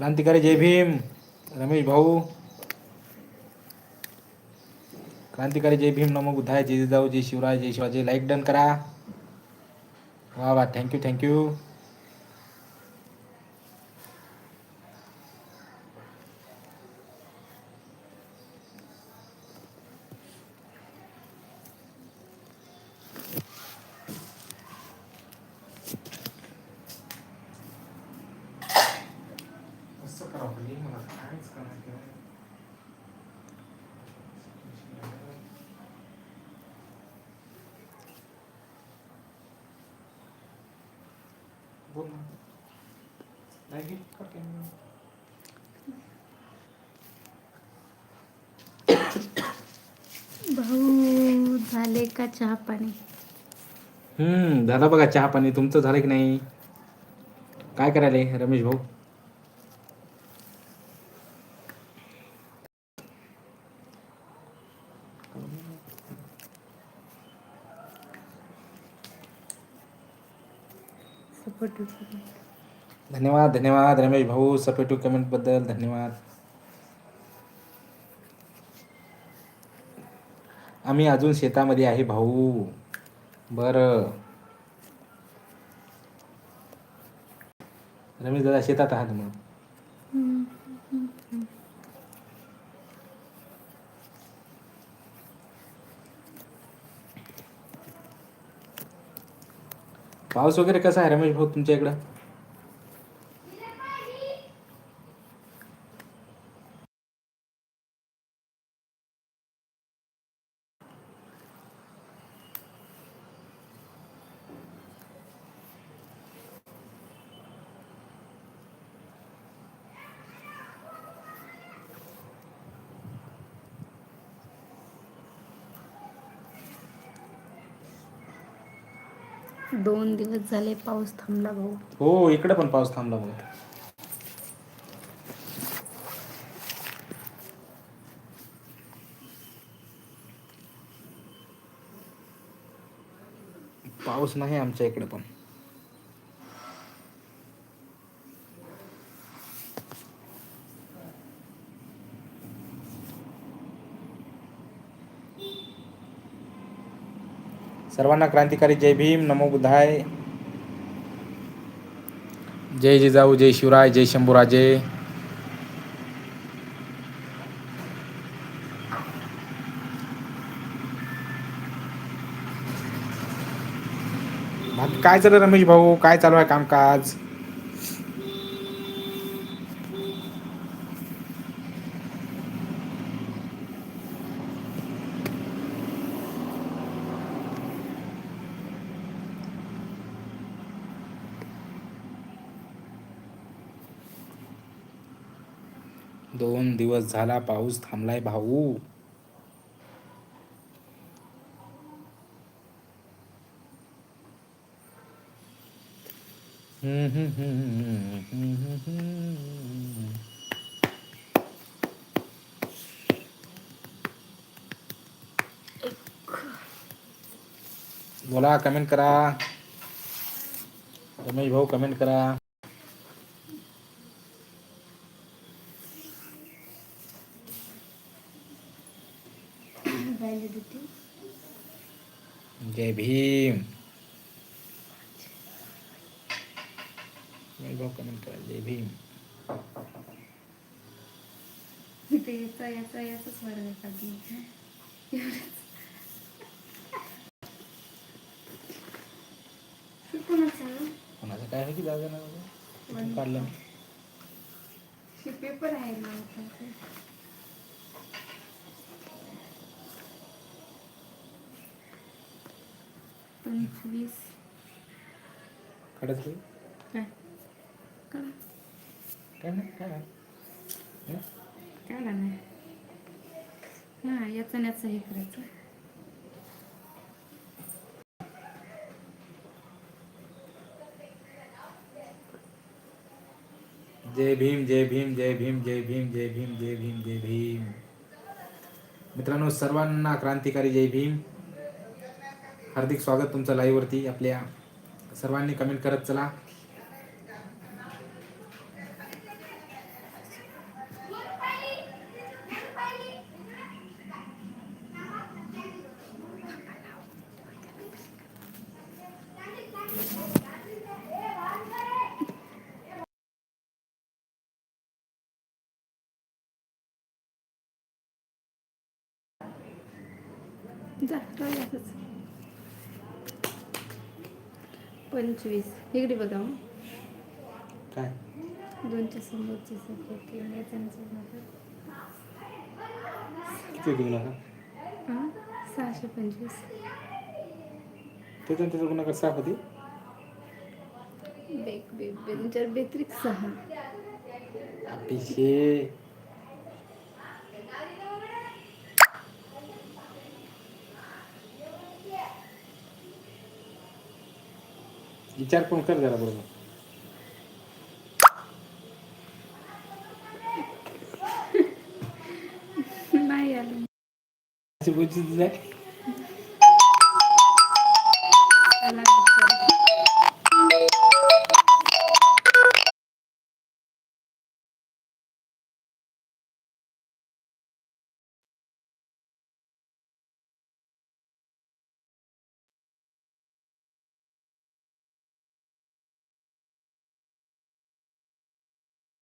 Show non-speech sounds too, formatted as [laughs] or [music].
क्रांतिकारी जय भीम रमेश भाऊ। क्रांतिकारी जय भीम नमो बुद्धाय जय जिजाऊ जय शिवराय जय शिवाजी लाईक डन करा। वा वा थँक्यू थँक्यू कसं करावं हे मला काहीच कळत नाही. बोल ना नाही. भाऊ झाले का चहा पाणी? हम्म झालं बघा चहा पाणी. तुमचं झालं की नाही? काय करायले रमेश भाऊ? सपोर्ट धन्यवाद धन्यवाद. रमेश भाऊ सपेटू कमेंटबद्दल धन्यवाद. आम्ही अजून शेतामध्ये आहे भाऊ. बरं. रमेश दादा शेतात आहात मग? पाऊस वगैरे कसा आहे रमेश भाऊ तुमच्या इकडं? दोन दिवस झाले पाऊस थांबला भाऊ. हो इकडे पण पाऊस थांबला भाऊ. पाऊस नाही आमच्या इकडे पण. सर्वांना क्रांतिकारी जय भीम नमो बुद्धाय. जय जिजाऊ जय शिवराय जय शंभूराजे. बाकी काय चालू आहे रमेश भाऊ? काय चालू आहे कामकाज? दोन दिवस झाला पाऊस थांबलाय भाऊ. बोला कमेंट करा. रमेश भाऊ कमेंट करा. जय भीम. रमेश भाऊ कमेंट करा जय भीम. ते याचा याचा याचाच वर्ग काढली कोणाचा? कोणाचं? काय आहे की जाऊ दे ना काढलं? पेपर आहे ना पंचवीस काढत होती? काय का काय नाही काय नाही. हं? काय नाही हां याचं आणि याचं हे करायचं जय भीम जय भीम जय भीम जय भीम जय भीम जय भीम जय भीम मित्रांनो सर्वांना क्रांतिकारी जय भीम हार्दिक स्वागत तुमचं लाईव्हवरती आपल्या सर्वांनी कमेंट करत चला. जा давай पंचवीस. इकडे बघा. काय? दोनच्या समोरचे किती गुन्हा हां सहाशे पंचवीस. त्याचा त्याचा गुन्हा कसा होती? बेक बे बेंचर बेत्रिक सहा. पिशे विचार पण कर जरा बरोबर. [laughs] नाही आलं.